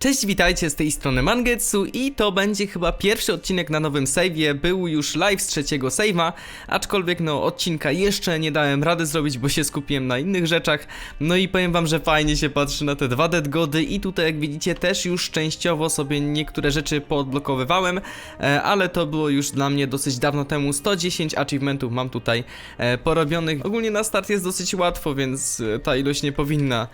Cześć, witajcie z tej strony Mangetsu i to będzie chyba pierwszy odcinek na nowym save'ie. Był już live z trzeciego save'a, aczkolwiek no odcinka jeszcze nie dałem rady zrobić, bo się skupiłem na innych rzeczach. No i powiem wam, że fajnie się patrzy na te dwa dead gody i tutaj jak widzicie też już częściowo sobie niektóre rzeczy poodblokowywałem, e, ale to było już dla mnie dosyć dawno temu. 110 achievementów mam tutaj e, porobionych. Ogólnie na start jest dosyć łatwo, więc e, ta ilość nie powinna,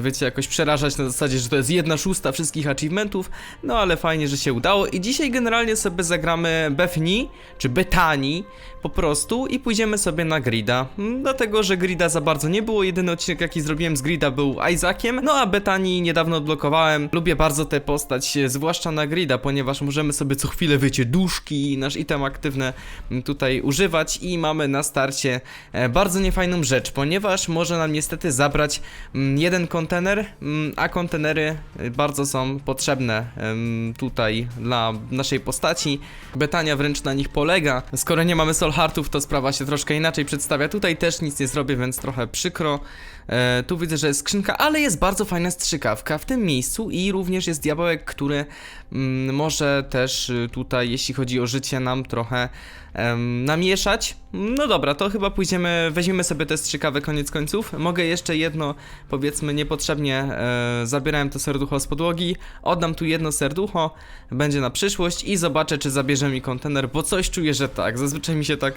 wiecie, jakoś przerażać na zasadzie, że to jest jedna szósta wszystkich achievementów, no ale fajnie, że się udało. I dzisiaj generalnie sobie zagramy Bethany, czy Betani po prostu i pójdziemy sobie na Grida, Mm, dlatego, że Grida za bardzo nie było, jedyny odcinek jaki zrobiłem z Grida był Isaaciem, no a Betani niedawno odblokowałem, lubię bardzo tę postać, zwłaszcza na Grida, ponieważ możemy sobie co chwilę, wiecie, duszki, nasz item aktywny mm, tutaj używać. I mamy na starcie e, bardzo niefajną rzecz, ponieważ może nam niestety zabrać mm, jeden kontener, a kontenery y, bardzo są potrzebne em, tutaj dla naszej postaci. Betania wręcz na nich polega. Skoro nie mamy soul heartów, to sprawa się troszkę inaczej przedstawia. Tutaj też nic nie zrobię, więc trochę przykro. E, tu widzę, że jest skrzynka, ale jest bardzo fajna strzykawka w tym miejscu i również jest diabełek, który mm, może też y, tutaj, jeśli chodzi o życie, nam trochę em, namieszać. No dobra, to chyba pójdziemy, weźmiemy sobie te strzykawy koniec końców. Mogę jeszcze jedno, powiedzmy niepotrzebnie, e, zabierałem to serducho z podłogi, oddam tu jedno serducho, będzie na przyszłość i zobaczę, czy zabierze mi kontener, bo coś czuję, że tak. Zazwyczaj mi się tak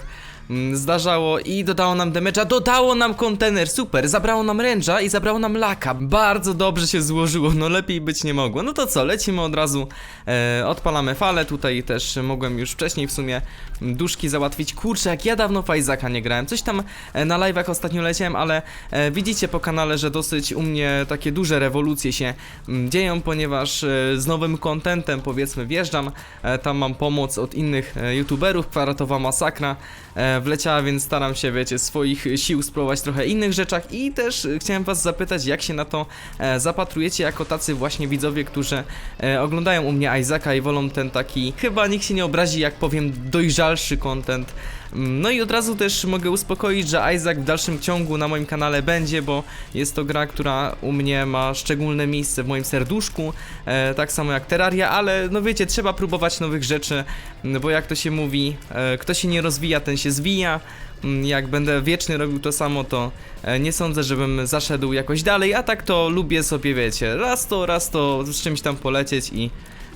zdarzało i dodało nam damage'a, dodało nam kontener, super, zabrało nam ręża i zabrało nam laka. Bardzo dobrze się złożyło, no lepiej być nie mogło. No to co, lecimy od razu, e, odpalamy falę, tutaj też mogłem już wcześniej w sumie mm, duszki załatwić. Kurczę, jak ja dawno Isaaca nie grałem. Coś tam e, na live'ach ostatnio leciałem, ale e, widzicie po kanale, że dosyć u mnie takie duże rewolucje się mm, dzieją, ponieważ e, z nowym contentem powiedzmy wjeżdżam. E, tam mam pomoc od innych e, youtuberów, kwadratowa masakra e, wleciała, więc staram się, wiecie, swoich sił spróbować trochę innych rzeczach i też e, chciałem was zapytać, jak się na to e, zapatrujecie jako tacy właśnie widzowie, którzy e, oglądają u mnie Isaaca i wolą ten taki, chyba nikt się nie obrazi, jak powiem, dojrzalszy content. No i od razu też mogę uspokoić, że Isaac w dalszym ciągu na moim kanale będzie, bo jest to gra, która u mnie ma szczególne miejsce w moim serduszku, e, tak samo jak Terraria, ale no wiecie, trzeba próbować nowych rzeczy, bo jak to się mówi, e, kto się nie rozwija, ten się zwija. Mm, Jak będę wiecznie robił to samo, to e, nie sądzę, żebym zaszedł jakoś dalej, a tak to lubię sobie, wiecie, raz to, raz to z czymś tam polecieć i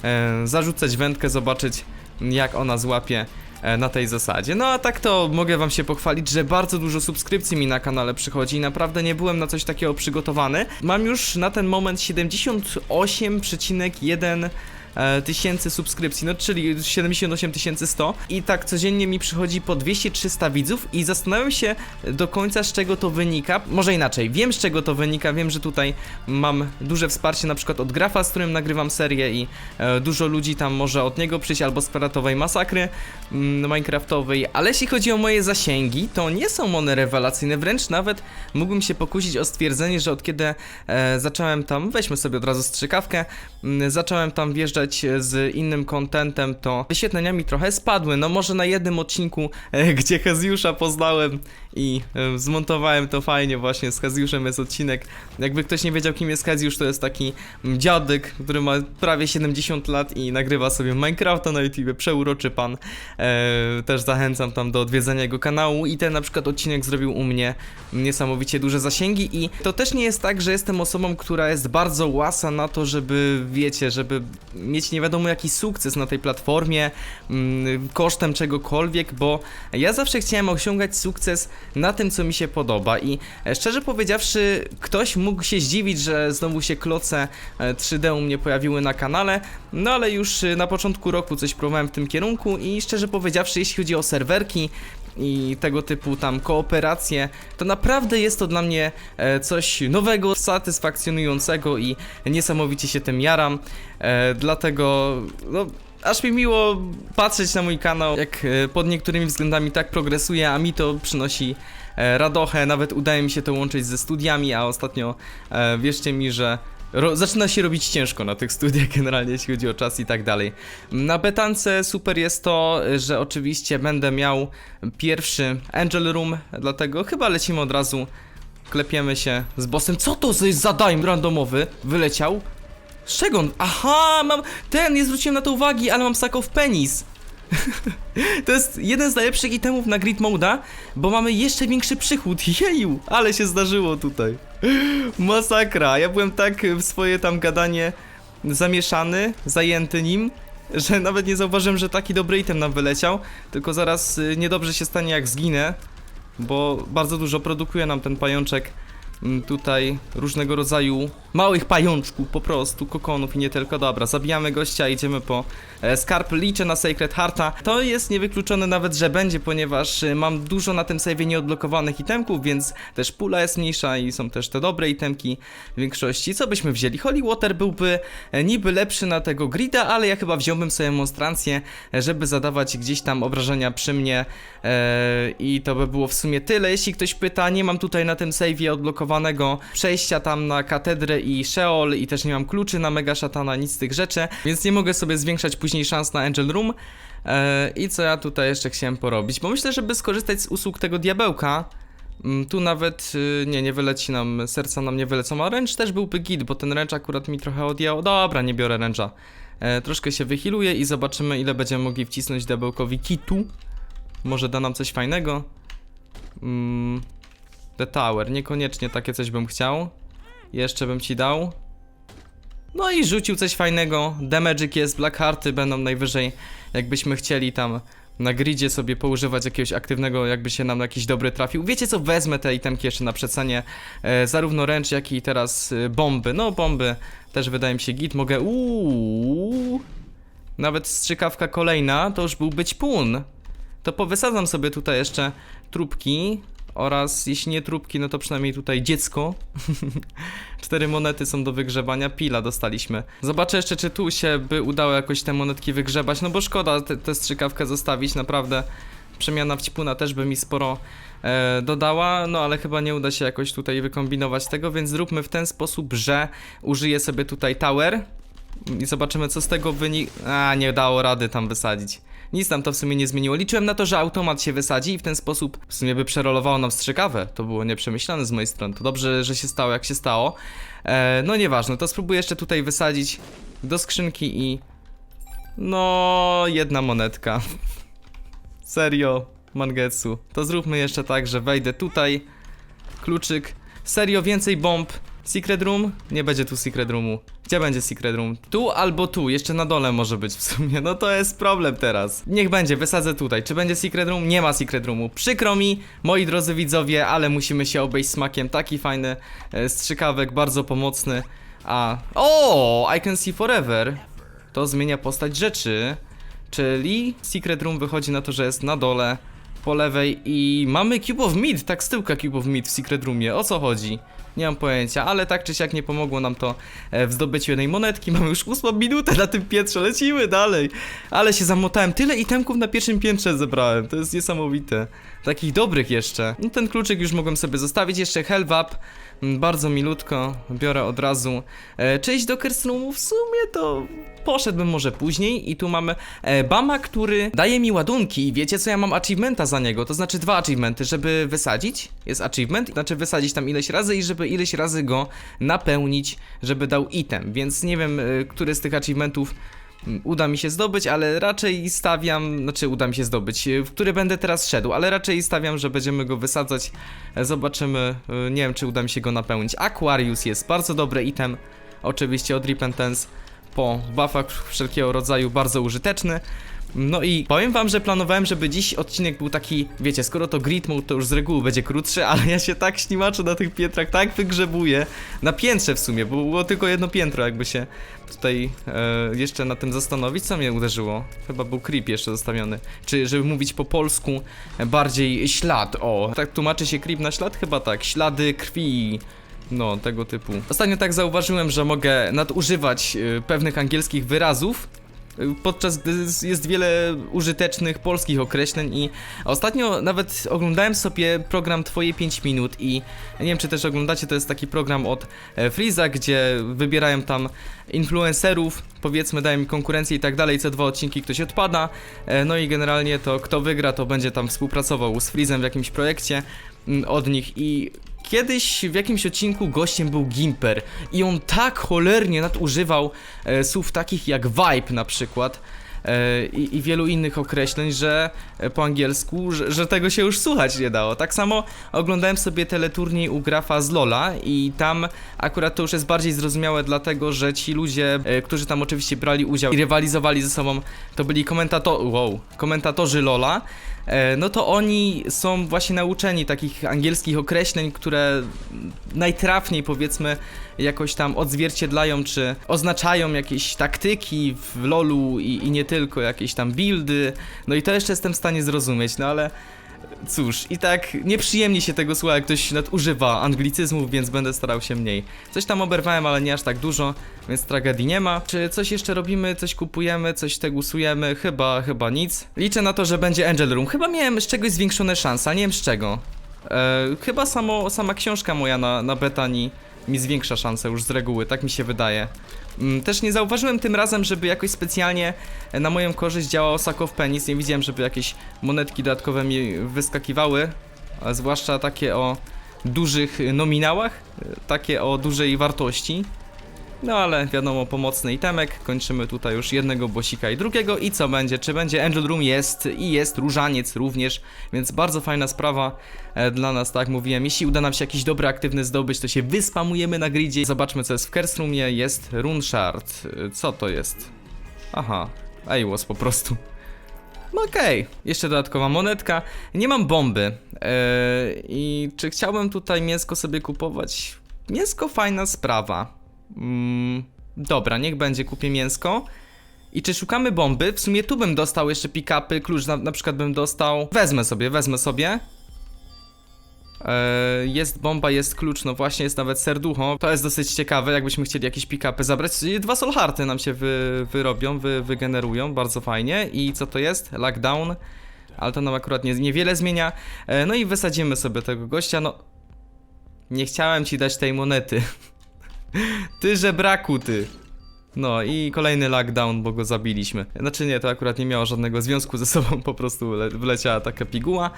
e, zarzucać wędkę, zobaczyć jak ona złapie na tej zasadzie. No a tak to mogę wam się pochwalić, że bardzo dużo subskrypcji mi na kanale przychodzi i naprawdę nie byłem na coś takiego przygotowany. Mam już na ten moment 78,1 e, tysięcy subskrypcji, no czyli 78 100 i tak codziennie mi przychodzi po 200-300 widzów i zastanawiam się do końca z czego to wynika, może inaczej, wiem z czego to wynika, wiem, że tutaj mam duże wsparcie na przykład od Grafa, z którym nagrywam serię i e, dużo ludzi tam może od niego przyjść albo z kwadratowej masakry mm, minecraftowej, ale jeśli chodzi o moje zasięgi, to nie są one rewelacyjne, wręcz nawet mógłbym się pokusić o stwierdzenie, że od kiedy e, zacząłem tam, weźmy sobie od razu strzykawkę, mm, zacząłem tam wjeżdżać z innym contentem, to wyświetlenia mi trochę spadły. No może na jednym odcinku, e, gdzie Hezjusza poznałem i e, zmontowałem to fajnie właśnie z Hezjuszem jest odcinek. Jakby ktoś nie wiedział kim jest Hezjusz, to jest taki mm, dziadek, który ma prawie 70 lat i nagrywa sobie Minecrafta na YouTube, przeuroczy pan. E, też zachęcam tam do odwiedzenia jego kanału i ten na przykład odcinek zrobił u mnie niesamowicie duże zasięgi i to też nie jest tak, że jestem osobą, która jest bardzo łasa na to, żeby wiecie, żeby mieć nie wiadomo jaki sukces na tej platformie mm, kosztem czegokolwiek, bo ja zawsze chciałem osiągać sukces na tym, co mi się podoba i e, szczerze powiedziawszy, ktoś mógł się zdziwić, że znowu się kloce e, 3D u mnie pojawiły na kanale, no ale już e, na początku roku coś próbowałem w tym kierunku i szczerze powiedziawszy, jeśli chodzi o serwerki, i tego typu tam kooperacje, to naprawdę jest to dla mnie e, coś nowego, satysfakcjonującego i niesamowicie się tym jaram. E, dlatego, no, aż mi miło patrzeć na mój kanał, jak e, pod niektórymi względami tak progresuje, a mi to przynosi e, radochę, nawet udaje mi się to łączyć ze studiami, a ostatnio e, wierzcie mi, że zaczyna się robić ciężko na tych studiach generalnie, jeśli chodzi o czas i tak dalej. Na betance super jest to, że oczywiście będę miał pierwszy Angel Room, dlatego chyba lecimy od razu, klepiemy się z bossem. Co to za- jest za dime randomowy? Wyleciał? Z czego on? Aha, mam... Ten, nie zwróciłem na to uwagi, ale mam sack of penis. to jest jeden z najlepszych itemów na grid moda, bo mamy jeszcze większy przychód. Jeju, ale się zdarzyło tutaj. Masakra, ja byłem tak w swoje tam gadanie zamieszany, zajęty nim, że nawet nie zauważyłem, że taki dobry item nam wyleciał, tylko zaraz y, niedobrze się stanie jak zginę, bo bardzo dużo produkuje nam ten pajączek tutaj różnego rodzaju małych pajączków, po prostu, kokonów i nie tylko. Dobra, zabijamy gościa, idziemy po skarb, liczę na Sacred Hearta. To jest niewykluczone nawet, że będzie, ponieważ e, mam dużo na tym save'ie nieodblokowanych itemków, więc też pula jest mniejsza i są też te dobre itemki w większości. Co byśmy wzięli? Holy Water byłby e, niby lepszy na tego grida, ale ja chyba wziąłbym sobie monstrancję, e, żeby zadawać gdzieś tam obrażenia przy mnie e, i to by było w sumie tyle. Jeśli ktoś pyta, nie mam tutaj na tym save'ie odblokowanego przejścia tam na katedrę i Sheol i też nie mam kluczy na Mega Szatana, nic z tych rzeczy, więc nie mogę sobie zwiększać później szans na Angel Room. E, I co ja tutaj jeszcze chciałem porobić? Bo myślę, żeby skorzystać z usług tego diabełka. Mm, Tu nawet, y, nie, nie wyleci nam, serca nam nie wylecą, a ręcz też byłby git, bo ten ręcz akurat mi trochę odjęło. Dobra, nie biorę ręcza. E, troszkę się wyhiluję i zobaczymy ile będziemy mogli wcisnąć diabełkowi kitu. Może da nam coś fajnego. Mm, The Tower, niekoniecznie takie coś bym chciał. Jeszcze bym ci dał. No i rzucił coś fajnego. The Magic jest, Black Hearty będą najwyżej, jakbyśmy chcieli tam na gridzie sobie poużywać jakiegoś aktywnego, jakby się nam jakiś dobry trafił. Wiecie co, wezmę te itemki jeszcze na przecenie, e, zarówno ręcz, jak i teraz e, bomby. No bomby też wydaje mi się git, mogę uuu. Nawet strzykawka kolejna, to już był być pun. To powysadzam sobie tutaj jeszcze trupki oraz jeśli nie trupki, no to przynajmniej tutaj dziecko. Cztery monety są do wygrzebania, pila dostaliśmy. Zobaczę jeszcze, czy tu się by udało jakoś te monetki wygrzebać, no bo szkoda tę strzykawkę zostawić, naprawdę. Przemiana w ćpuna też by mi sporo e, dodała, no ale chyba nie uda się jakoś tutaj wykombinować tego, więc zróbmy w ten sposób, że użyję sobie tutaj tower i zobaczymy co z tego wynik... A, nie dało rady tam wysadzić. Nic nam to w sumie nie zmieniło. Liczyłem na to, że automat się wysadzi i w ten sposób w sumie by przerolowało nam strzykawę. To było nieprzemyślane z mojej strony. To dobrze, że się stało jak się stało. E, no nieważne, to spróbuję jeszcze tutaj wysadzić do skrzynki i... No, jedna monetka. Serio, Mangetsu. To zróbmy jeszcze tak, że wejdę tutaj. Kluczyk. Serio, więcej bomb. Secret room? Nie będzie tu secret roomu. Gdzie będzie secret room? Tu albo tu, jeszcze na dole może być w sumie. No to jest problem teraz. Niech będzie, wysadzę tutaj. Czy będzie secret room? Nie ma secret roomu. Przykro mi, moi drodzy widzowie, ale musimy się obejść smakiem. Taki fajny e, strzykawek, bardzo pomocny. A. O! I can see forever. To zmienia postać rzeczy. Czyli secret room wychodzi na to, że jest na dole po lewej i mamy Cube of Meat, tak z tyłka Cube of Meat w Secret Roomie, o co chodzi? Nie mam pojęcia, ale tak czy siak nie pomogło nam to e, w zdobyciu jednej monetki, mamy już ósmą minutę na tym piętrze, lecimy dalej. Ale się zamotałem, tyle itemków na pierwszym piętrze zebrałem, to jest niesamowite. Takich dobrych jeszcze. No ten kluczyk już mogłem sobie zostawić, jeszcze Hellwap, mm, bardzo milutko, biorę od razu. E, Część do Roomu w sumie to poszedłbym może później. I tu mamy e, Bama, który daje mi ładunki. I wiecie co, ja mam achievementa za niego, to znaczy dwa achievementy, żeby wysadzić, jest achievement, znaczy wysadzić tam ileś razy i żeby ileś razy go napełnić, żeby dał item, więc nie wiem, e, który z tych achievementów mm, uda mi się zdobyć, ale raczej stawiam, znaczy uda mi się zdobyć, e, w który będę teraz szedł, ale raczej stawiam, że będziemy go wysadzać, zobaczymy, e, nie wiem czy uda mi się go napełnić. Aquarius jest bardzo dobry item, oczywiście od Repentance, po buffach wszelkiego rodzaju bardzo użyteczny. No i powiem wam, że planowałem, żeby dziś odcinek był taki, wiecie, skoro to grid mode, to już z reguły będzie krótszy, ale ja się tak ślimaczę na tych piętrach, tak wygrzebuję, na piętrze w sumie, bo było tylko jedno piętro, jakby się tutaj e, jeszcze na tym zastanowić, co mnie uderzyło. Chyba był creep jeszcze zostawiony, czy żeby mówić po polsku, e, bardziej ślad, o, tak tłumaczy się creep na ślad? Chyba tak, ślady krwi, no, tego typu. Ostatnio tak zauważyłem, że mogę nadużywać y, pewnych angielskich wyrazów, podczas gdy jest wiele użytecznych polskich określeń i ostatnio nawet oglądałem sobie program Twoje 5 minut i nie wiem czy też oglądacie, to jest taki program od e, Freeza, gdzie wybierają tam influencerów, powiedzmy dają mi konkurencję i tak dalej, co dwa odcinki ktoś odpada, e, no i generalnie to kto wygra to będzie tam współpracował z Freezem w jakimś projekcie mm, od nich i Kiedyś w jakimś odcinku gościem był Gimper i on tak cholernie nadużywał e, słów takich jak vibe na przykład e, i, i wielu innych określeń, że e, po angielsku, że, że tego się już słuchać nie dało. Tak samo oglądałem sobie teleturniej u Grafa z Lola i tam akurat to już jest bardziej zrozumiałe dlatego, że ci ludzie, e, którzy tam oczywiście brali udział i rywalizowali ze sobą, to byli komentato wow, komentatorzy Lola, no to oni są właśnie nauczeni takich angielskich określeń, które najtrafniej powiedzmy jakoś tam odzwierciedlają czy oznaczają jakieś taktyki w LoLu i, i nie tylko, jakieś tam buildy, no i to jeszcze jestem w stanie zrozumieć, no ale cóż, i tak nieprzyjemnie się tego słucha, jak ktoś nadużywa anglicyzmów, więc będę starał się mniej. Coś tam oberwałem, ale nie aż tak dużo, więc tragedii nie ma. Czy coś jeszcze robimy, coś kupujemy, coś tegusujemy? Chyba, chyba nic. Liczę na to, że będzie Angel Room. Chyba miałem z czegoś zwiększone szanse, a nie wiem z czego. E, chyba samo, sama książka moja na, na betani mi zwiększa szanse już z reguły, tak mi się wydaje. Mm, Też nie zauważyłem tym razem, żeby jakoś specjalnie e, na moją korzyść działał Sack Penis. Nie widziałem, żeby jakieś monetki dodatkowe mi wyskakiwały, zwłaszcza takie o dużych nominałach, e, takie o dużej wartości. No ale wiadomo, pomocny itemek. Kończymy tutaj już jednego bosika i drugiego. I co będzie? Czy będzie Angel Room? Jest i jest różaniec również, więc bardzo fajna sprawa e, dla nas, tak jak mówiłem. Jeśli uda nam się jakiś dobry, aktywny zdobyć, to się wyspamujemy na gridzie. Zobaczmy, co jest w Curse Roomie. Jest Rune Shard. E, Co to jest? Aha, Eiwas po prostu. No okej, jeszcze dodatkowa monetka. Nie mam bomby. Eee, I czy chciałbym tutaj mięsko sobie kupować? Mięsko fajna sprawa. Mm, dobra, niech będzie, kupię mięsko. I czy szukamy bomby? W sumie tu bym dostał jeszcze pick-upy, klucz na, na przykład bym dostał. Wezmę sobie, wezmę sobie. Eee, jest bomba, jest klucz, no właśnie jest nawet serducho. To jest dosyć ciekawe, jakbyśmy chcieli jakieś pick-upy zabrać. Dwa soulhearty nam się wy, wyrobią, wy, wygenerują, bardzo fajnie. I co to jest? Lockdown. Ale to nam akurat nie, niewiele zmienia. E, no i wysadzimy sobie tego gościa, no... Nie chciałem ci dać tej monety. ty żebraku, ty. No i kolejny lockdown, bo go zabiliśmy. Znaczy nie, to akurat nie miało żadnego związku ze sobą, po prostu le wleciała taka piguła.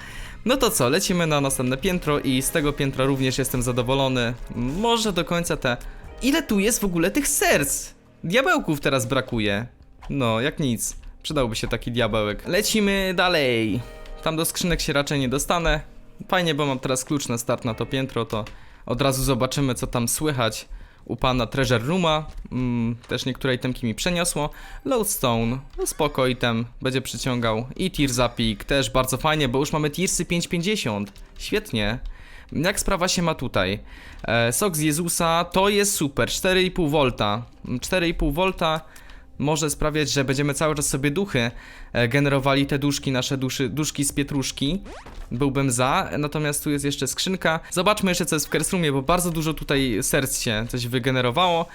No to co, lecimy na następne piętro i z tego piętra również jestem zadowolony. Może do końca te... Ile tu jest w ogóle tych serc? Diabełków teraz brakuje. No, jak nic. Przydałby się taki diabełek. Lecimy dalej. Tam do skrzynek się raczej nie dostanę. Fajnie, bo mam teraz klucz na start na to piętro, to od razu zobaczymy co tam słychać u pana Treasure Rooma, mm, też niektóre itemki mi przeniosło. Lodestone, no spoko item, będzie przyciągał. I Tearsa Peak, też bardzo fajnie, bo już mamy Tearsy 550, świetnie. Jak sprawa się ma tutaj? E, sok z Jezusa to jest super, 4,5V. 4,5V mm, może sprawiać, że będziemy cały czas sobie duchy e, generowali te duszki, nasze duszy, duszki z pietruszki. Byłbym za, natomiast tu jest jeszcze skrzynka. Zobaczmy jeszcze co jest w Kersrumie, bo bardzo dużo tutaj serc się coś wygenerowało.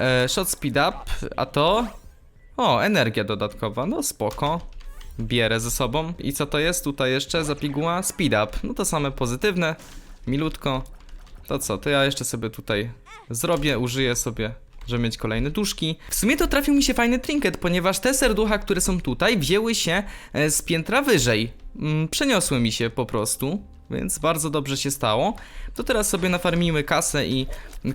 E, shot speed up, a to... O, energia dodatkowa, no spoko. Bierę ze sobą. I co to jest tutaj jeszcze za piguła? Speed up, no to same pozytywne. Milutko. To co, to ja jeszcze sobie tutaj zrobię, użyję sobie żeby mieć kolejne duszki. W sumie to trafił mi się fajny trinket, ponieważ te serducha, które są tutaj, wzięły się e, z piętra wyżej. Mm, Przeniosły mi się po prostu, więc bardzo dobrze się stało. To teraz sobie nafarmimy kasę i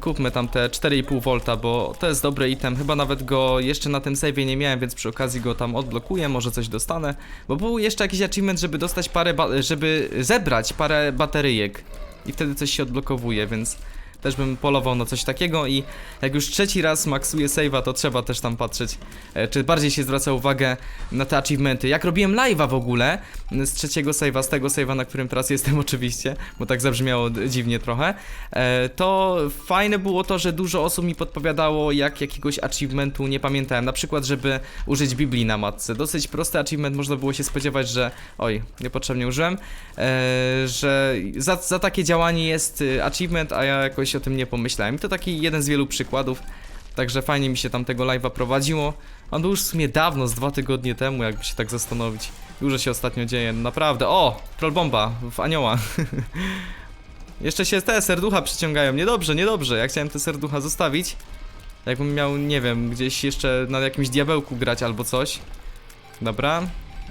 kupmy tam te 4,5 V, bo to jest dobry item. Chyba nawet go jeszcze na tym save'ie nie miałem, więc przy okazji go tam odblokuję, może coś dostanę. Bo był jeszcze jakiś achievement, żeby dostać parę, żeby zebrać parę bateryjek. I wtedy coś się odblokowuje, więc też bym polował na coś takiego i jak już trzeci raz maksuję save'a, to trzeba też tam patrzeć, e, czy bardziej się zwraca uwagę na te achievementy. Jak robiłem live'a w ogóle z trzeciego save'a, z tego save'a, na którym teraz jestem oczywiście, bo tak zabrzmiało dziwnie trochę, e, to fajne było to, że dużo osób mi podpowiadało, jak jakiegoś achievementu nie pamiętałem, na przykład, żeby użyć Biblii na matce. Dosyć prosty achievement, można było się spodziewać, że oj, niepotrzebnie użyłem, e, że za, za takie działanie jest y, achievement, a ja jakoś o tym nie pomyślałem. To taki jeden z wielu przykładów. Także fajnie mi się tam tego live'a prowadziło. On był już w sumie dawno, z dwa tygodnie temu, jakby się tak zastanowić. Dużo się ostatnio dzieje, naprawdę. O! Trollbomba w anioła. Jeszcze się te serducha przyciągają. Niedobrze, niedobrze. Ja chciałem te serducha zostawić. Jakbym miał, nie wiem, gdzieś jeszcze na jakimś diabełku grać albo coś. Dobra.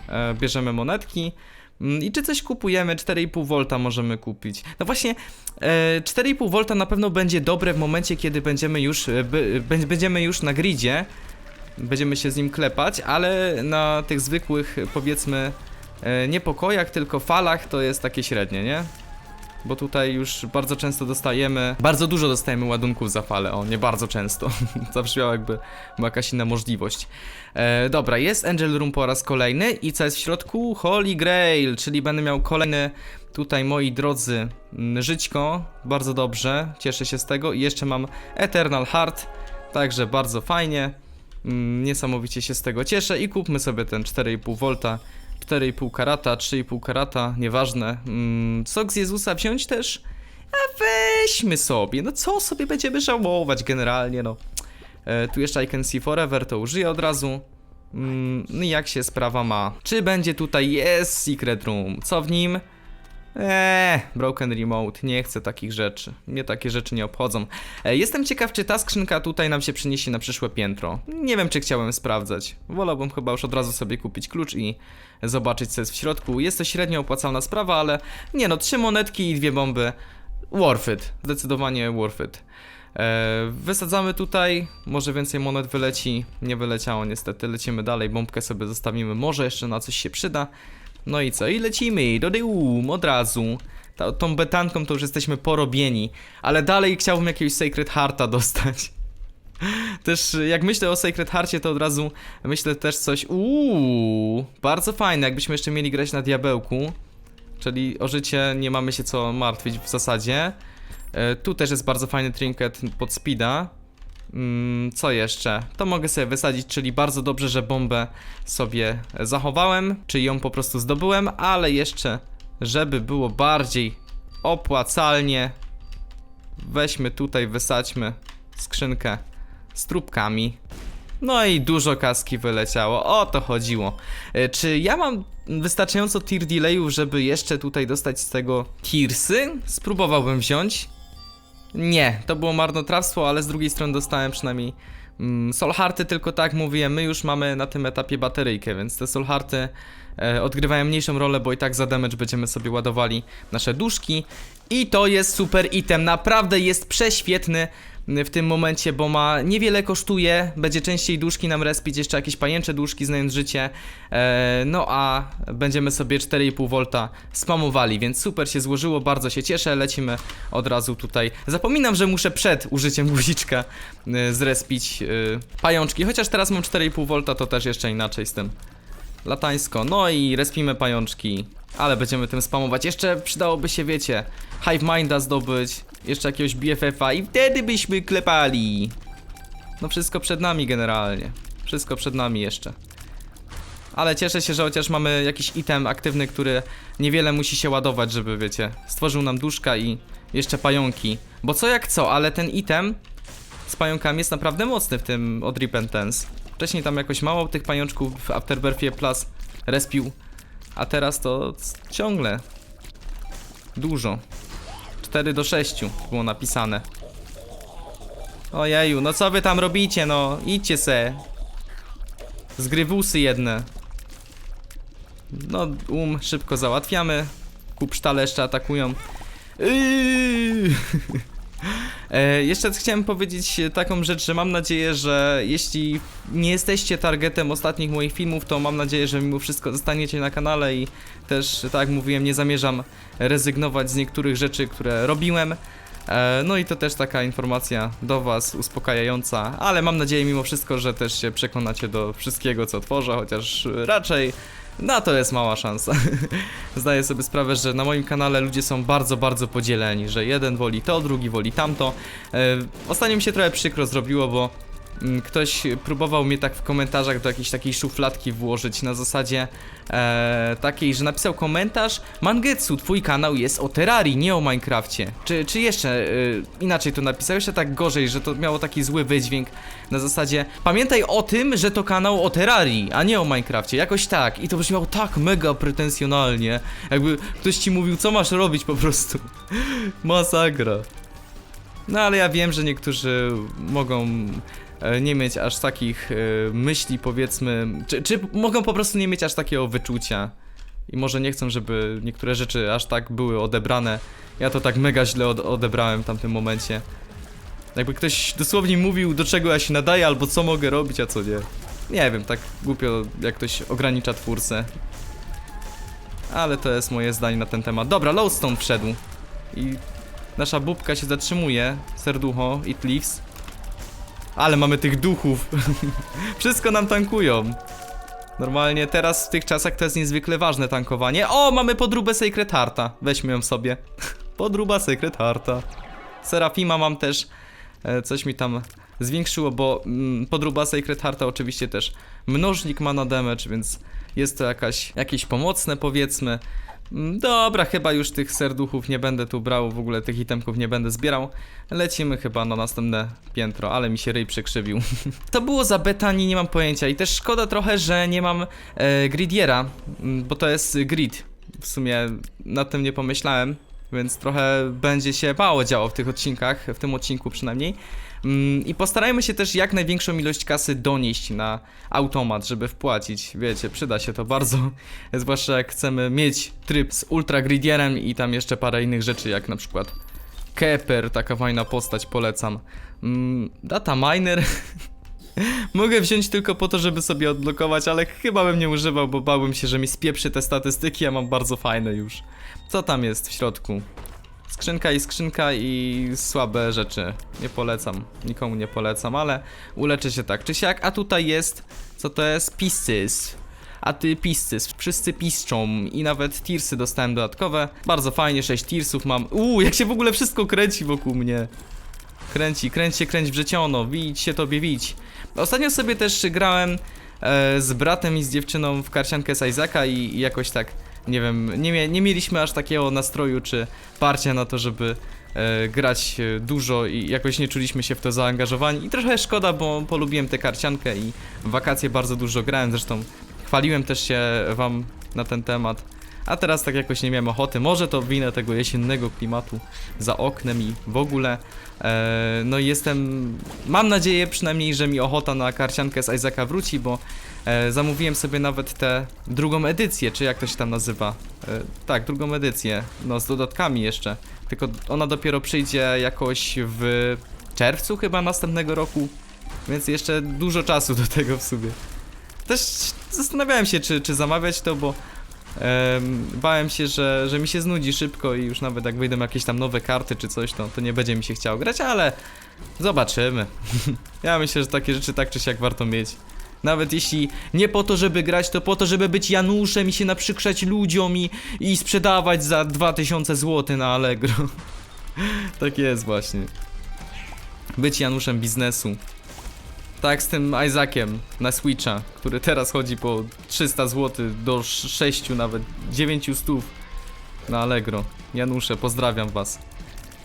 E, bierzemy monetki. Mm, I czy coś kupujemy? 4,5 V możemy kupić. No właśnie, e, 4,5 V na pewno będzie dobre w momencie, kiedy będziemy już, e, będziemy już na gridzie. Będziemy się z nim klepać, ale na tych zwykłych, powiedzmy, e, nie pokojach, tylko falach to jest takie średnie, nie? Bo tutaj już bardzo często dostajemy, bardzo dużo dostajemy ładunków za falę, o, nie bardzo często. Zabrzmiało jakby była jakaś inna możliwość. E, dobra, jest Angel Room po raz kolejny i co jest w środku? Holy Grail, czyli będę miał kolejny tutaj, moi drodzy, mm, żyćko, bardzo dobrze, cieszę się z tego i jeszcze mam Eternal Heart, także bardzo fajnie, mm, niesamowicie się z tego cieszę i kupmy sobie ten 4,5 V, 4,5 karata, 3,5 karata, nieważne, mm, sok z Jezusa wziąć też? A weźmy sobie, no co sobie będziemy żałować generalnie, no. E, tu jeszcze I can see forever, to użyję od razu. Mm, no jak się sprawa ma? Czy będzie tutaj jest secret room? Co w nim? Eee, broken remote, nie chcę takich rzeczy. Mnie takie rzeczy nie obchodzą. E, jestem ciekaw, czy ta skrzynka tutaj nam się przyniesie na przyszłe piętro. Nie wiem, czy chciałem sprawdzać. Wolałbym chyba już od razu sobie kupić klucz i zobaczyć, co jest w środku. Jest to średnio opłacalna sprawa, ale nie no, trzy monetki i dwie bomby. Worth it. Zdecydowanie worth it. E, wysadzamy tutaj, może więcej monet wyleci, nie wyleciało niestety, lecimy dalej, bombkę sobie zostawimy, może jeszcze na coś się przyda. No i co, i lecimy do doom od razu. Ta, tą betanką to już jesteśmy porobieni, ale dalej chciałbym jakiegoś Sacred Hearta dostać. Też jak myślę o Sacred Hearcie, to od razu myślę też coś, uuu, bardzo fajne, jakbyśmy jeszcze mieli grać na diabełku. Czyli o życie nie mamy się co martwić w zasadzie. E, Tu też jest bardzo fajny trinket pod speeda. Mm, co jeszcze? To mogę sobie wysadzić, czyli bardzo dobrze, że bombę sobie zachowałem, czy ją po prostu zdobyłem, ale jeszcze, żeby było bardziej opłacalnie, weźmy tutaj, wysadźmy skrzynkę z trupkami. No i dużo kaski wyleciało, o to chodziło. E, Czy ja mam wystarczająco tier delayów, żeby jeszcze tutaj dostać z tego tiersy? Spróbowałbym wziąć. Nie, to było marnotrawstwo, ale z drugiej strony dostałem przynajmniej mm, solharty, tylko tak mówię, my już mamy na tym etapie bateryjkę, więc te solharty e, odgrywają mniejszą rolę, bo i tak za damage będziemy sobie ładowali nasze duszki. I to jest super item, naprawdę jest prześwietny w tym momencie, bo ma niewiele kosztuje, będzie częściej duszki nam respić, jeszcze jakieś pajęcze duszki znając życie, e, no a będziemy sobie 4,5 V spamowali, więc super się złożyło, bardzo się cieszę, lecimy od razu tutaj. Zapominam, że muszę przed użyciem guziczka e, zrespić e, pajączki, chociaż teraz mam 4,5 V, to też jeszcze inaczej z tym. Latańsko, no i respimy pajączki, ale będziemy tym spamować. Jeszcze przydałoby się, wiecie, Hive Minda zdobyć, jeszcze jakiegoś BFF-a i wtedy byśmy klepali. No wszystko przed nami generalnie. Wszystko przed nami jeszcze. Ale cieszę się, że chociaż mamy jakiś item aktywny, który niewiele musi się ładować, żeby wiecie, stworzył nam duszka i jeszcze pająki. Bo co jak co, ale ten item z pająkami jest naprawdę mocny w tym od Repentance. Wcześniej tam jakoś mało tych pajączków w Afterbirthie Plus respił, a teraz to ciągle dużo. 4 do 6 było napisane. Ojeju, no co wy tam robicie, no? Idźcie se. Zgrywusy jedne. No, um szybko załatwiamy. Kupsztale jeszcze atakują. Yy. E, jeszcze chciałem powiedzieć taką rzecz, że mam nadzieję, że jeśli nie jesteście targetem ostatnich moich filmów, to mam nadzieję, że mimo wszystko zostaniecie na kanale i też, tak jak mówiłem, nie zamierzam rezygnować z niektórych rzeczy, które robiłem. E, No i to też taka informacja do Was uspokajająca, ale mam nadzieję mimo wszystko, że też się przekonacie do wszystkiego, co tworzę, chociaż raczej na to jest mała szansa. Zdaję sobie sprawę, że na moim kanale ludzie są bardzo, bardzo podzieleni, że jeden woli to, drugi woli tamto. E, Ostatnio mi się trochę przykro zrobiło, bo ktoś próbował mnie tak w komentarzach do jakiejś takiej szufladki włożyć na zasadzie e, takiej, że napisał komentarz Mangetsu, twój kanał jest o Terrarii, nie o Minecrafcie. Czy, czy jeszcze e, inaczej to napisał, jeszcze tak gorzej, że to miało taki zły wydźwięk na zasadzie pamiętaj o tym, że to kanał o Terrarii, a nie o Minecrafcie, jakoś tak. I to brzmiało tak mega pretensjonalnie, jakby ktoś ci mówił, co masz robić po prostu. Masakra. No ale ja wiem, że niektórzy mogą nie mieć aż takich e, myśli, powiedzmy, czy, czy mogą po prostu nie mieć aż takiego wyczucia. i może nie chcą, żeby niektóre rzeczy aż tak były odebrane. Ja to tak mega źle od odebrałem w tamtym momencie. Jakby ktoś dosłownie mówił, do czego ja się nadaję, albo co mogę robić, a co nie. Nie wiem, tak głupio, jak ktoś ogranicza twórcę. Ale to jest moje zdanie na ten temat. Dobra, Lowstone wszedł. I nasza bubka się zatrzymuje. Serducho, it leaves. Ale mamy tych duchów. Wszystko nam tankują. Normalnie teraz w tych czasach to jest niezwykle ważne tankowanie. O, mamy podróbę Secret Hearta. Weźmy ją sobie. Podróba Secret Hearta. Serafima mam też. E, coś mi tam zwiększyło, bo mm, podróba Secret Hearta oczywiście też mnożnik ma na damage, więc jest to jakaś, jakieś pomocne powiedzmy. Mm, Dobra, chyba już tych serduchów nie będę tu brał, w ogóle tych itemków nie będę zbierał. Lecimy chyba na następne piętro, ale mi się ryj przekrzywił. to było za betani, nie mam pojęcia i też szkoda trochę, że nie mam e, gridiera, mm, bo to jest grid. W sumie nad tym nie pomyślałem, więc trochę będzie się mało działo w tych odcinkach, w tym odcinku przynajmniej. Mm, I postarajmy się też jak największą ilość kasy donieść na automat, żeby wpłacić. Wiecie, przyda się to bardzo. Zwłaszcza jak chcemy mieć tryb z ultra gridierem i tam jeszcze parę innych rzeczy, jak na przykład Keper, taka fajna postać, polecam. Mm, data miner. Mogę wziąć tylko po to, żeby sobie odblokować, ale chyba bym nie używał, bo bałbym się, że mi spieprzy te statystyki, a mam bardzo fajne już. Co tam jest w środku? Skrzynka i skrzynka i słabe rzeczy. Nie polecam, nikomu nie polecam, ale uleczę się tak czy siak. A tutaj jest, co to jest? Pisces. A ty pisces. Wszyscy piszczą i nawet tirsy dostałem dodatkowe. Bardzo fajnie, 6 tirsów mam. Uuu, jak się w ogóle wszystko kręci wokół mnie. Kręci, kręć się, kręć wrzeciono, widź się tobie, widź. Ostatnio sobie też grałem e, z bratem i z dziewczyną w karciankę z Isaaca i, i jakoś tak, nie wiem, nie, nie mieliśmy aż takiego nastroju czy parcia na to, żeby e, grać e, dużo i jakoś nie czuliśmy się w to zaangażowani. I trochę szkoda, bo polubiłem tę karciankę i wakacje bardzo dużo grałem, zresztą chwaliłem też się wam na ten temat. A teraz tak jakoś nie miałem ochoty. Może to winę tego jesiennego klimatu za oknem i w ogóle. E, no jestem. Mam nadzieję przynajmniej, że mi ochota na karciankę z Isaaca wróci, bo e, zamówiłem sobie nawet tę drugą edycję, czy jak to się tam nazywa. E, tak, drugą edycję. No z dodatkami jeszcze. Tylko ona dopiero przyjdzie jakoś w czerwcu chyba następnego roku. Więc jeszcze dużo czasu do tego w sumie. Też zastanawiałem się, czy, czy zamawiać to, bo bałem się, że, że mi się znudzi szybko i już nawet jak wyjdą jakieś tam nowe karty czy coś, to, to nie będzie mi się chciało grać, ale zobaczymy. ja myślę, że takie rzeczy tak czy siak warto mieć. Nawet jeśli nie po to, żeby grać, to po to, żeby być Januszem i się naprzykrzać ludziom i, i sprzedawać za 2000 zł na Allegro. tak jest właśnie. Być Januszem biznesu. Tak z tym Isaaciem na Switcha, który teraz chodzi po 300 zł do 6 nawet 900 na Allegro. Janusze, pozdrawiam was.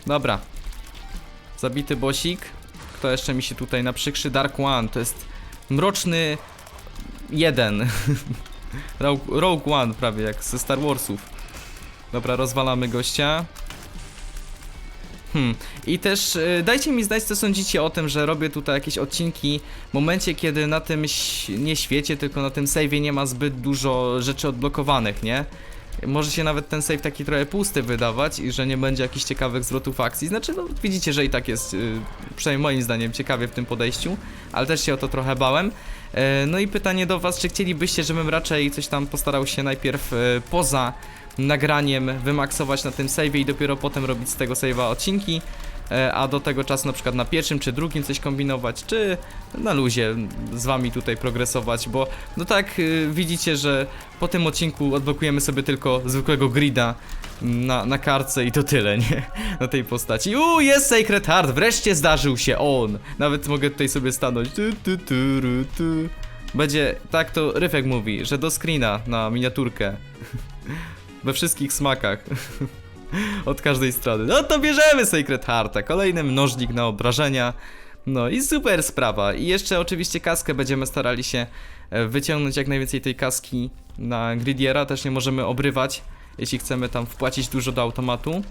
Dobra. Zabity bosik. Kto jeszcze mi się tutaj naprzykrzy? Dark One, to jest mroczny jeden. Rogue, Rogue One prawie jak ze Star Warsów. Dobra, rozwalamy gościa. Hmm. I też y, dajcie mi znać, co sądzicie o tym, że robię tutaj jakieś odcinki w momencie, kiedy na tym nie świecie, tylko na tym save'ie nie ma zbyt dużo rzeczy odblokowanych, nie? Może się nawet ten save taki trochę pusty wydawać i że nie będzie jakichś ciekawych zwrotów akcji. Znaczy, no widzicie, że i tak jest, y, przynajmniej moim zdaniem, ciekawie w tym podejściu, ale też się o to trochę bałem. E, No i pytanie do was, czy chcielibyście, żebym raczej coś tam postarał się najpierw poza nagraniem wymaksować na tym save'ie i dopiero potem robić z tego save'a odcinki, e, a do tego czasu na przykład na pierwszym czy drugim coś kombinować, czy na luzie z wami tutaj progresować, bo no tak y, widzicie, że po tym odcinku odblokujemy sobie tylko zwykłego grida na, na kartce i to tyle, nie? Na tej postaci. Uuu, jest Sacred Heart, wreszcie zdarzył się on! Nawet mogę tutaj sobie stanąć. Tu, tu, tu, tu. Będzie, tak to Ryfek mówi, że do screena na miniaturkę. We wszystkich smakach. Od każdej strony. No to bierzemy Sacred Hearta. Kolejny mnożnik na obrażenia. No i super sprawa. I jeszcze oczywiście kaskę będziemy starali się e, wyciągnąć jak najwięcej tej kaski na Gridiera. Też nie możemy obrywać, jeśli chcemy tam wpłacić dużo do automatu.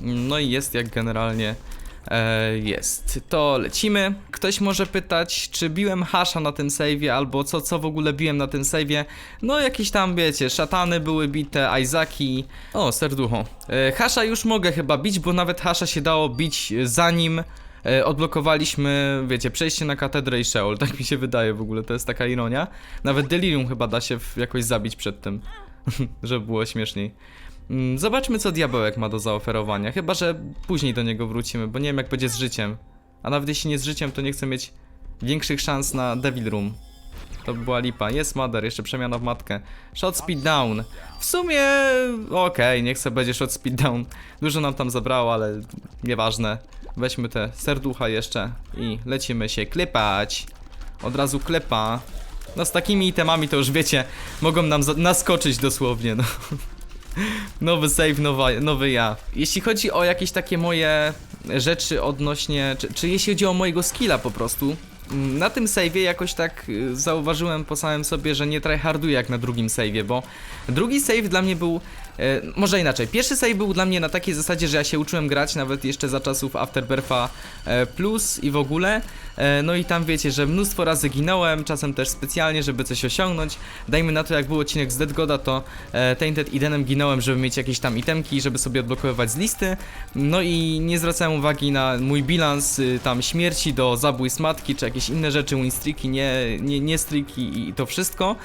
No i jest jak generalnie E, jest, to lecimy. Ktoś może pytać, czy biłem hasza na tym save'ie, albo co, co w ogóle biłem na tym save'ie. No jakieś tam, wiecie, szatany były bite, Izaki. O, serducho. E, hasza już mogę chyba bić, bo nawet hasza się dało bić zanim e, odblokowaliśmy, wiecie, przejście na katedrę i Sheol. Tak mi się wydaje w ogóle, to jest taka ironia. Nawet Delirium chyba da się jakoś zabić przed tym, żeby było śmieszniej. Mm, Zobaczmy, co diabełek ma do zaoferowania. Chyba, że później do niego wrócimy, bo nie wiem, jak będzie z życiem. A nawet jeśli nie z życiem, to nie chcę mieć większych szans na Devil Room. To by była lipa. Jest Mother, jeszcze przemiana w matkę. Shot speed down. W sumie, okej, niech sobie będzie shot speed down. Dużo nam tam zabrało, ale nieważne. Weźmy te serducha jeszcze i lecimy się klepać. Od razu klepa. No z takimi itemami to już wiecie, mogą nam naskoczyć dosłownie, no. Nowy save, nowa, nowy ja. Jeśli chodzi o jakieś takie moje rzeczy odnośnie, czy, czy jeśli chodzi o mojego skilla po prostu, mm, na tym save'ie jakoś tak y, zauważyłem po samym sobie, że nie tryharduję jak na drugim save'ie, bo drugi save dla mnie był, e, może inaczej, pierwszy save był dla mnie na takiej zasadzie, że ja się uczyłem grać nawet jeszcze za czasów Afterbirth'a e, Plus i w ogóle, e, no i tam wiecie, że mnóstwo razy ginąłem, czasem też specjalnie, żeby coś osiągnąć, dajmy na to jak był odcinek z Dead Goda, to e, Tainted Edenem ginąłem, żeby mieć jakieś tam itemki, żeby sobie odblokowywać z listy, no i nie zwracałem uwagi na mój bilans y, tam śmierci do zabójstw matki, czy jakieś inne rzeczy, winstreaki, nie, nie, nie streaki i to wszystko.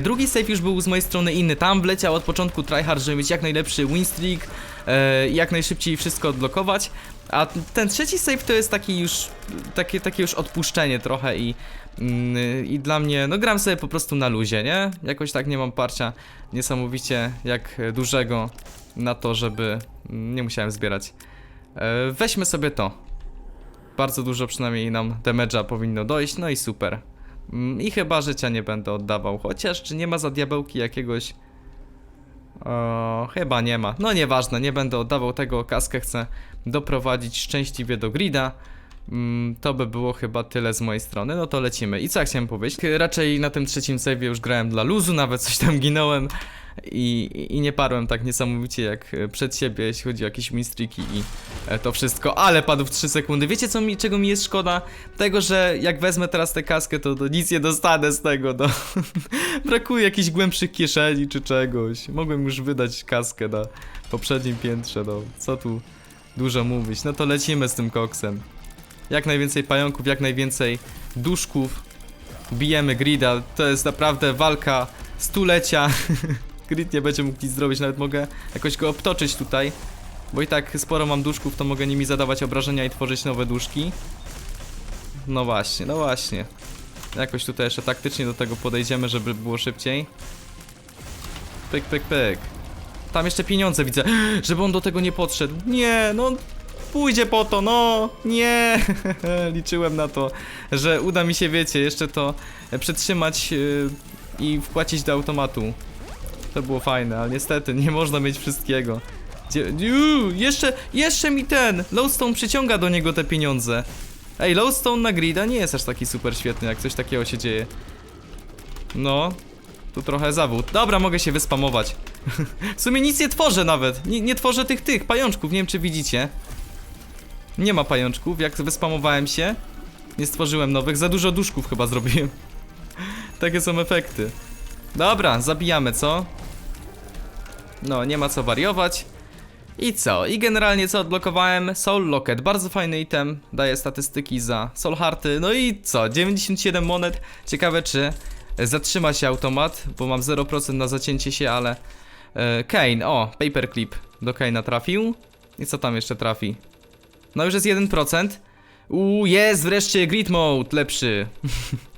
Drugi save już był z mojej strony inny, tam wleciał od początku tryhard, żeby mieć jak najlepszy winstreak, e, i jak najszybciej wszystko odblokować, a ten trzeci save to jest taki już, takie, takie już odpuszczenie trochę i, mm, i dla mnie, no gram sobie po prostu na luzie, nie? Jakoś tak nie mam parcia niesamowicie jak dużego na to, żeby mm, nie musiałem zbierać. E, weźmy sobie to. Bardzo dużo przynajmniej nam damage'a powinno dojść, no i super. Mm, I chyba życia nie będę oddawał, chociaż czy nie ma za diabełki jakiegoś... O, chyba nie ma. No nieważne, nie będę oddawał tego, kaskę chcę doprowadzić szczęśliwie do grida. Mm, to by było chyba tyle z mojej strony, no to lecimy. I co ja chciałem powiedzieć? Raczej na tym trzecim save'ie już grałem dla luzu, nawet coś tam ginąłem i, i nie parłem tak niesamowicie jak e, przed siebie, jeśli chodzi o jakieś winstreaki i e, to wszystko, ale padł w 3 sekundy. Wiecie co mi, czego mi jest szkoda? Tego, że jak wezmę teraz tę kaskę, to, to nic nie dostanę z tego, no. Brakuje jakichś głębszych kieszeni czy czegoś. Mogłem już wydać kaskę na poprzednim piętrze, no. Co tu dużo mówić. No to lecimy z tym koksem. Jak najwięcej pająków, jak najwięcej duszków. Bijemy grida. To jest naprawdę walka stulecia. Grid nie będzie mógł nic zrobić, nawet mogę jakoś go obtoczyć tutaj. Bo i tak sporo mam duszków, to mogę nimi zadawać obrażenia i tworzyć nowe duszki. No właśnie, no właśnie. Jakoś tutaj jeszcze taktycznie do tego podejdziemy, żeby było szybciej. Pyk, pyk, pyk. Tam jeszcze pieniądze widzę, żeby on do tego nie podszedł. Nie, no pójdzie po to, no nie. Liczyłem na to, że uda mi się, wiecie, jeszcze to przetrzymać yy, i wpłacić do automatu. To było fajne, ale niestety nie można mieć wszystkiego. Jeszcze, jeszcze mi ten Lowstone przyciąga do niego te pieniądze. Ej, Lowstone na grida nie jest aż taki super świetny, jak coś takiego się dzieje. No, tu trochę zawód. Dobra, mogę się wyspamować. w sumie nic nie tworzę nawet. Nie, nie tworzę tych, tych pajączków, nie wiem czy widzicie. Nie ma pajączków, jak wyspamowałem się. Nie stworzyłem nowych, za dużo duszków chyba zrobiłem. Takie są efekty. Dobra, zabijamy, co? No, nie ma co wariować. I co? I generalnie co odblokowałem? Soul Locket, bardzo fajny item, daje statystyki za Soul Hearty. No i co? 97 monet. Ciekawe czy zatrzyma się automat, bo mam 0% na zacięcie się, ale... E, Kane, o, Paperclip do Kane'a trafił. I co tam jeszcze trafi? No już jest 1%. Uuu, jest wreszcie Grid Mode, lepszy.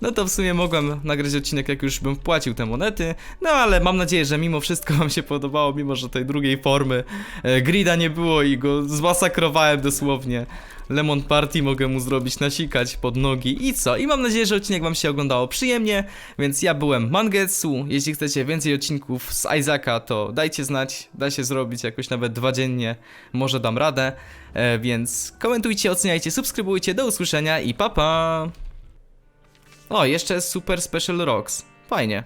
No to w sumie mogłem nagrać odcinek, jak już bym wpłacił te monety. No ale mam nadzieję, że mimo wszystko Wam się podobało, mimo że tej drugiej formy e, grida nie było i go zmasakrowałem dosłownie. Lemon Party mogę mu zrobić, nasikać pod nogi i co? I mam nadzieję, że odcinek Wam się oglądało przyjemnie, więc ja byłem Mangetsu. Jeśli chcecie więcej odcinków z Isaaca, to dajcie znać, da się zrobić jakoś nawet dwa dziennie, może dam radę. E, więc komentujcie, oceniajcie, subskrybujcie, do usłyszenia i pa pa! O, jeszcze Super Special Rocks. Fajnie.